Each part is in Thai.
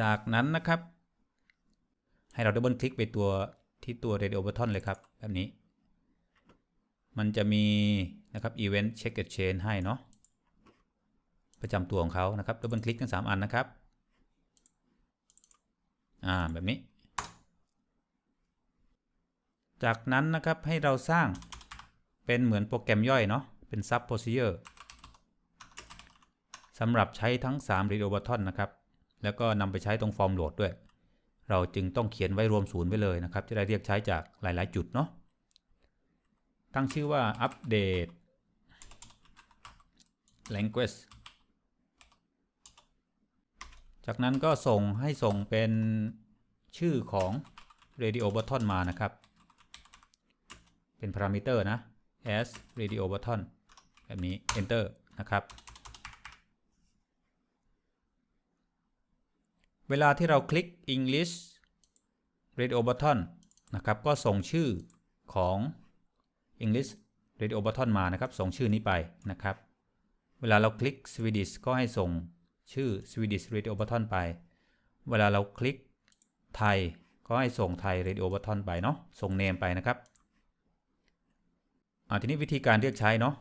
จากนั้นนะครับ ให้เราดับเบิลคลิกไปตัวที่ตัว radio button เลยครับ แบบนี้ มันจะมีนะครับ event check and chain ให้เนาะประจำตัวของเขานะครับดับเบิลคลิกทั้ง 3 อันนะครับอ่าแบบนี้ จากนั้นนะครับให้เราสร้างเป็นเหมือนโปรแกรมย่อยเนาะเป็น sub procedure สำหรับใช้ทั้ง 3 radio button นะครับ แล้วก็นำไปใช้ตรงฟอร์มโหลดด้วย เราจึงต้องเขียนไว้รวมศูนย์ไว้เลยนะครับ จะได้เรียกใช้จากหลาย ๆ จุดเนาะตั้งชื่อว่า update language จากนั้นก็ส่งให้ส่งเป็นชื่อของ radio button มานะครับ เป็นพารามิเตอร์นะ as radio button แบบนี้ enter นะครับ เวลาที่เราคลิก English radio button นะครับ ก็ส่งชื่อของ English radio button มานะครับ ส่งชื่อนี้ไปนะครับ เวลาเราคลิก Swedish ก็ให้ส่งชื่อ Swedish radio button ไป เวลาเราคลิกไทย ก็ให้ส่งไทย radio button ไปเนาะ ส่ง name ไปนะครับอ่าทีนี้วิธีการเรียกใช้เนาะ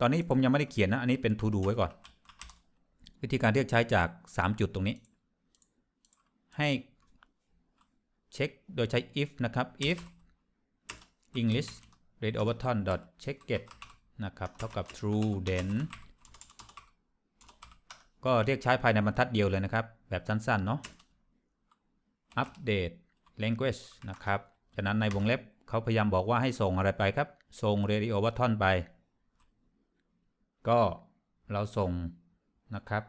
ตอนนี้ผมยังไม่ได้เขียนนะ อันนี้เป็น to do ไว้ก่อน วิธีการเรียกใช้จาก 3 จุดตรงนี้ ให้เช็คโดยใช้ if นะครับ if english radio button dot check get นะครับ เท่ากับ true then ก็เรียกใช้ภายในบรรทัดเดียวเลยนะครับ แบบสั้นๆ เนาะ update language นะครับ จากนั้นในวงเล็บเขาพยายามบอกว่าให้ส่งอะไรไปครับ ส่ง radio button ไป ก็เราส่งนะครับ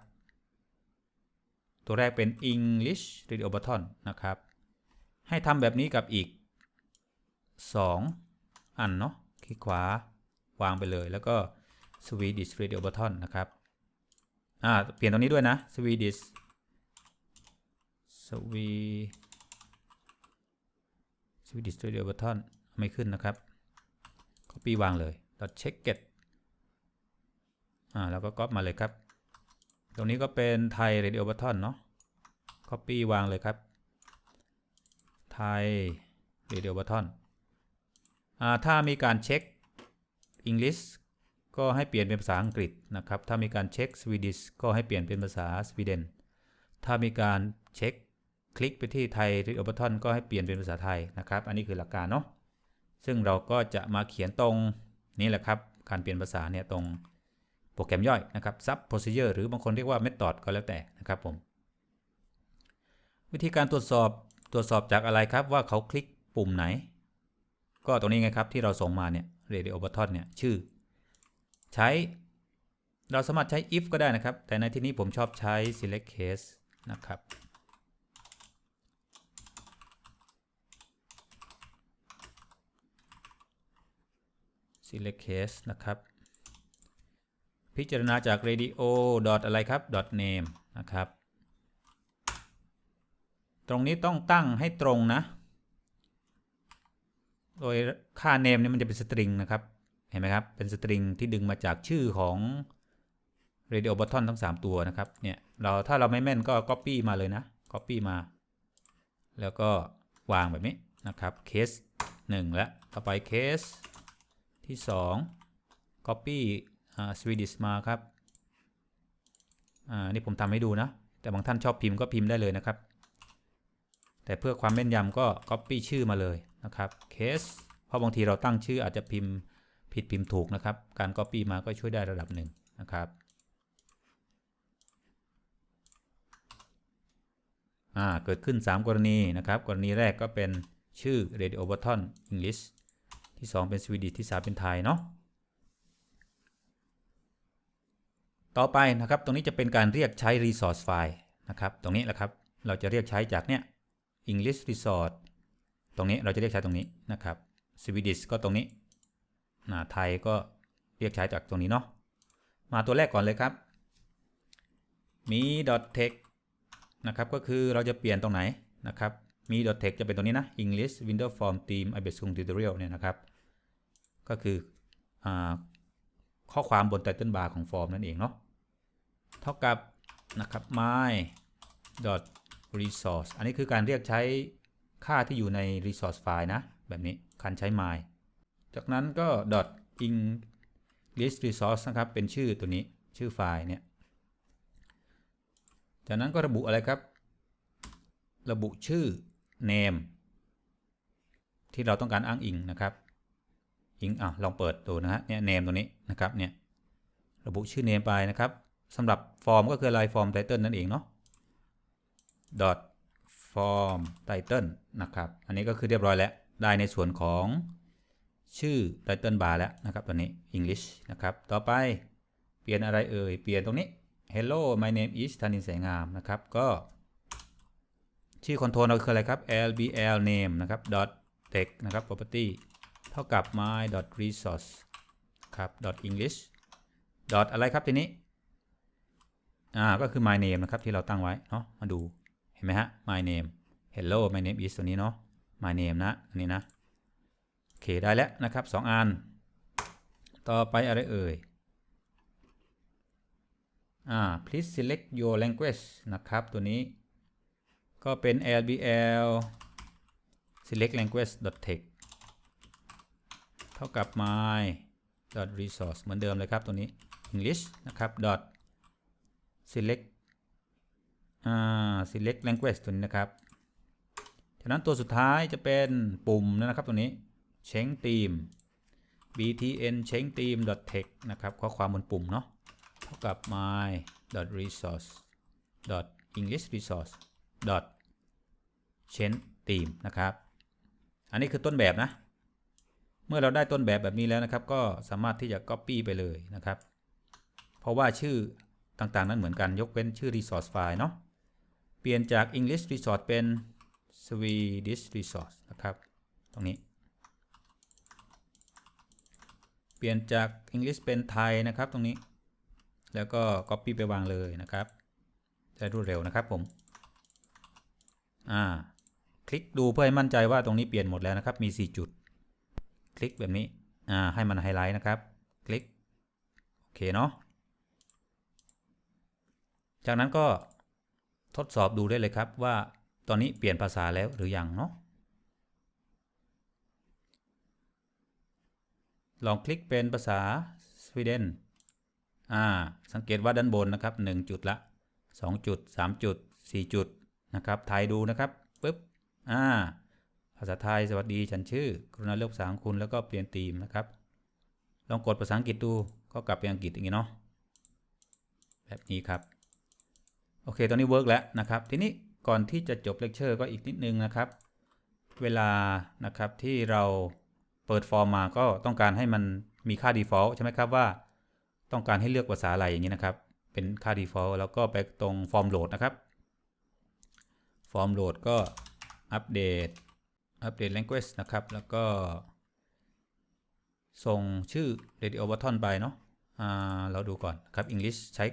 ตัวแรกเป็น English radio button นะครับ ให้ทำแบบนี้กับอีก 2 อันเนาะ คลิกขวาวางไปเลย แล้วก็ Swedish radio button นะครับ อ่า เปลี่ยนตรงนี้ด้วยนะ Swedish Swedish radio button ไม่ขึ้นนะครับ copy วางเลย check get อ่า แล้วก็ก๊อปมาเลยครับ ตรงนี้ก็เป็นไทย radio button เนาะ copy วางเลยครับ ไทย radio button อ่าถ้ามีการเช็ค English ก็ให้เปลี่ยนเป็นภาษาอังกฤษนะครับ ถ้ามีการเช็ค Swedish ก็ให้เปลี่ยนเป็นภาษาสวีเดน ถ้ามีการเช็คคลิกไปที่ไทย radio button ก็ให้เปลี่ยนเป็นภาษาไทยนะครับ อันนี้คือหลักการเนาะ ซึ่งเราก็จะมาเขียนตรงนี้แหละครับ การเปลี่ยนภาษาเนี่ยตรงโปรแกรมย่อยนะครับ sub procedure หรือบางคนเรียกว่า method ก็แล้วแต่นะครับผม วิธีการตรวจสอบตรวจสอบจากอะไรครับว่าเขาคลิกปุ่มไหน ก็ตรงนี้ไงครับที่เราส่งมาเนี่ย radio button เนี่ยชื่อ ใช้เราสามารถใช้ if ก็ได้นะครับ แต่ในที่นี้ผมชอบใช้ select case นะครับ select case นะครับ พิจารณาจาก radio อะไรครับ name นะครับ ตรงนี้ต้องตั้งให้ตรงนะ โดยค่า name นี่มันจะเป็นสตริงนะครับ เห็นไหมครับ เป็นสตริงที่ดึงมาจากชื่อของ radio button ทั้ง 3 ตัวนะครับ เนี่ย เราถ้าเราไม่แม่นก็ copy มาเลยนะ copy มา แล้วก็วางแบบนี้นะครับ case 1 แล้ว ต่อไป case ที่ 2 copy Swedish มาครับ อ่า นี่ผมทำให้ดูนะ แต่บางท่านชอบพิมพ์ก็พิมพ์ได้เลยนะครับ แต่เพื่อความแม่นยำก็ copy ชื่อมาเลยนะครับ case เพราะบางทีเราตั้งชื่ออาจจะพิมพ์ผิดพิมพ์ถูกนะครับ การ copy มาก็ช่วยได้ระดับหนึ่งนะครับอ่าเกิดขึ้น 3 กรณีนะครับ กรณีแรกก็เป็นชื่อ radio button English ที่ 2 เป็น Swedish ที่ 3 เป็นไทยเนาะต่อไปนะครับ ตรงนี้จะเป็นการเรียกใช้ resource file นะครับ ตรงนี้แหละครับ เราจะเรียกใช้จากเนี้ย English resource ตรงนี้เราจะเรียกใช้ตรงนี้นะครับ Swedish ก็ตรงนี้นะไทยก็เรียกใช้จากตรงนี้เนาะ มาตัวแรกก่อนเลยครับ มี .text นะครับ ก็คือเราจะเปลี่ยนตรงไหนนะครับ มี .text จะเป็นตรงนี้นะ English Windows Form Theme i b e s u n Tutorial เนี่ยนะครับ ก็คืออข้อความบน Title Bar ของฟอร์มนั่นเองเนาะ เท่ากับนะครับ my resource อันนี้คือการเรียกใช้ค่าที่อยู่ใน resource file นะ แบบนี้การใช้ my จากนั้นก็ dot english resource นะครับ เป็นชื่อตัวนี้ชื่อไฟล์เนี่ย จากนั้นก็ระบุอะไรครับ ระบุชื่อ name ที่เราต้องการอ้างอิงนะครับ อิงอะลองเปิดดูนะฮะเนี่ย name ตัวนี้นะครับเนี่ยระบุชื่อ name ไปนะครับสำหรับฟอร์มก็คืออะไรฟอร์ม title นั่นเองเนาะ dot form title นะครับ อันนี้ก็คือเรียบร้อยแล้ว ได้ในส่วนของชื่อ title bar แล้วนะครับตัวนี้ English นะครับ ต่อไปเปลี่ยนอะไรเอ่ย เปลี่ยนตรงนี้ hello my name is ธนินแสงงามนะครับ ก็ชื่อคอนโทรลเราคืออะไรครับ lbl name นะครับ dot text นะครับ property เท่ากับ my dot resource ครับ dot english dot อะไรครับทีนี้ อ่า ก็คือ my name นะครับที่เราตั้งไว้ เนาะมาดู เห็นไหมฮะ my name hello my name is ตัวนี้เนาะ my name นะอันนี้นะ โอเค ได้แล้วนะครับสองอัน ต่อไปอะไรเอ่ย อ่า please select your language นะครับ ตัวนี้ ก็เป็น lbl select language text เท่ากับ my resource เหมือนเดิมเลยครับ ตัวนี้ english นะครับ dot select อ่า select language ตัวนี้นะครับจากนั้นตัวสุดท้ายจะเป็นปุ่มนะครับตัวนี้ change theme btn change theme text นะครับข้อความบนปุ่มเนาะเท่ากับ my resource english resource change theme นะครับ อันนี้คือต้นแบบนะ เมื่อเราได้ต้นแบบแบบนี้แล้วนะครับ ก็สามารถที่จะ copy ไปเลยนะครับ เพราะว่าชื่อต่างๆนั้นเหมือนกันยกเว้นชื่อ resource file เนาะ เปลี่ยนจาก English resource เป็น Swedish resource นะครับ ตรงนี้ เปลี่ยนจาก English เป็นไทยนะครับตรงนี้ แล้วก็ copy ไปวางเลยนะครับ จะรวดเร็วนะครับผม อ่า คลิกดูเพื่อให้มั่นใจว่าตรงนี้เปลี่ยนหมดแล้วนะครับ มี 4 จุด คลิกแบบนี้ อ่า ให้มันไฮไลท์นะครับ คลิก โอเคเนาะ จากนั้นก็ ทดสอบดูได้เลยครับว่าตอนนี้เปลี่ยนภาษาแล้วหรือยังเนาะลองคลิกเป็นภาษาสวีเดนอ่าสังเกตว่าด้านบนนะครับ 1 จุดละ 2 จุด 3 จุด 4 จุดนะครับไทยดูนะครับปึ๊บอ่าภาษาไทยสวัสดีฉันชื่อกรุณาเลือกภาษาของคุณแล้วก็เปลี่ยนธีมนะครับ ลองกดภาษาอังกฤษดูก็กลับเป็นอังกฤษอย่างนี้เนาะแบบนี้ครับ โอเค ตอนนี้เวิร์กแล้วนะครับ ทีนี้ก่อนที่จะจบเลคเชอร์ก็อีกนิดนึงนะครับ เวลานะครับที่เราเปิดฟอร์มมาก็ต้องการให้มันมีค่า default ใช่ไหมครับว่า ต้องการให้เลือกภาษาอะไรอย่างนี้นะครับ เป็นค่า default แล้วก็ไปตรงฟอร์มโหลดนะครับ ฟอร์มโหลดก็อัปเดตอัปเดต language นะครับ แล้วก็ ส่งชื่อ radio button ไปเนาะอ่าเราดูก่อนครับ English ใช้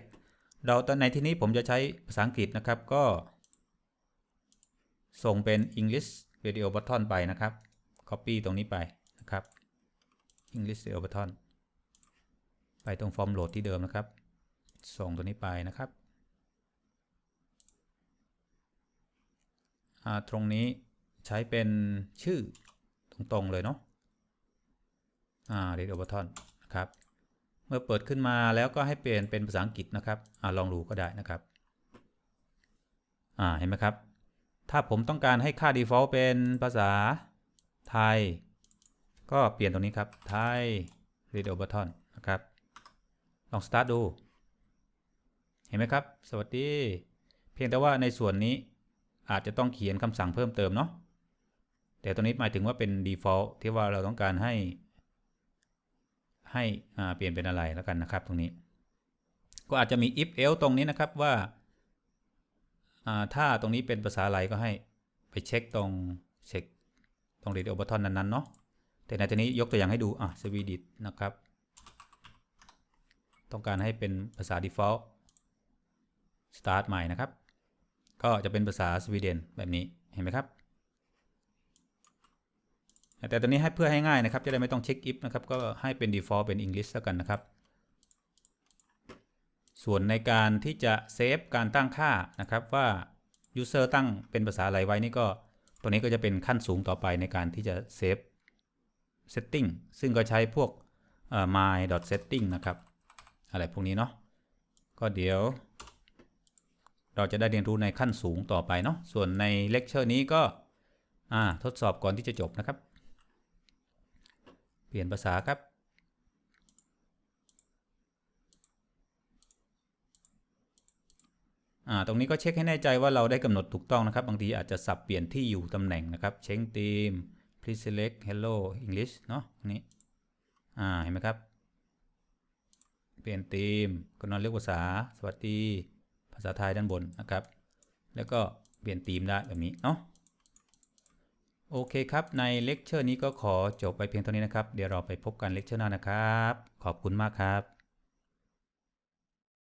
เราตอนในที่นี้ผมจะใช้ภาษาอังกฤษนะครับก็ ส่งเป็น English radio button ไปนะครับ copy ตรงนี้ไปนะครับ English radio button ไปตรงฟอร์มโหลดที่เดิมนะครับ ส่งตัวนี้ไปนะครับ ตรงนี้ใช้เป็นชื่อตรงๆเลยเนาะ อ่า radio button นะครับ เมื่อเปิดขึ้นมาแล้วก็ให้เปลี่ยนเป็นภาษาอังกฤษนะครับอลองดูก็ได้นะครับเห็นไหมครับ ถ้าผมต้องการให้ค่า default เป็นภาษาไทย ก็เปลี่ยนตรงนี้ครับไทย radio button นะครับ ลอง start ดู เห็นไหมครับ สวัสดี เพียงแต่ว่าในส่วนนี้อาจจะต้องเขียนคำสั่งเพิ่มเติมเนาะแต่ตัวนี้หมายถึงว่าเป็น default ที่ว่าเราต้องการให้ ให้เปลี่ยนเป็นอะไรแล้วกันนะครับ ตรงนี้ ก็อาจจะมี if else ตรงนี้นะครับว่าถ้าตรงนี้เป็นภาษาอะไรก็ให้ไปเช็คตรงเช็คตรง radio button นั้นๆเนาะแต่ในที่นี้ยกตัวอย่างให้ดูอะ Swedish นะครับ ต้องการให้เป็นภาษา default start ใหม่นะครับ ก็จะเป็นภาษาสวีเดนแบบนี้เห็นไหมครับ แต่ตอนนี้ให้เพื่อให้ง่ายนะครับ จะได้ไม่ต้องเช็ค if นะครับ ก็ให้เป็น default เป็น English แล้วกันนะครับ ส่วนในการที่จะเซฟการตั้งค่านะครับว่า user ตั้งเป็นภาษาอะไรไว้นี่ก็ตัวนี้ก็จะเป็นขั้นสูงต่อไปในการที่จะเซฟ setting ซึ่งก็ใช้พวกเอ่อ my setting นะครับ อะไรพวกนี้เนาะก็เดี๋ยว เราจะได้เรียนรู้ในขั้นสูงต่อไปเนาะส่วนในเลคเชอร์นี้ก็อ่าทดสอบก่อนที่จะจบนะครับ ลี่ยนภาษาครับอ่าตรงนี้ก็เช็คให้แน่ใจว่าเราได้กำหนดถูกต้องนะครับ บางทีอาจจะสับเปลี่ยนที่อยู่ตำแหน่งนะครับเช็งทีม please select hello English เนาะตรงนี้อ่าเห็นไหมครับ เปลี่ยนธีมก็นอนเลือกภาษา สวัสดี ภาษาไทยด้านบนนะครับ แล้วก็เปลี่ยนธีมได้แบบนี้เนาะ โอเคครับ ในเลคเชอร์นี้ก็ขอจบไปเพียงเท่านี้นะครับ เดี๋ยวเราไปพบกันเลคเชอร์หน้านะครับ ขอบคุณมากครับ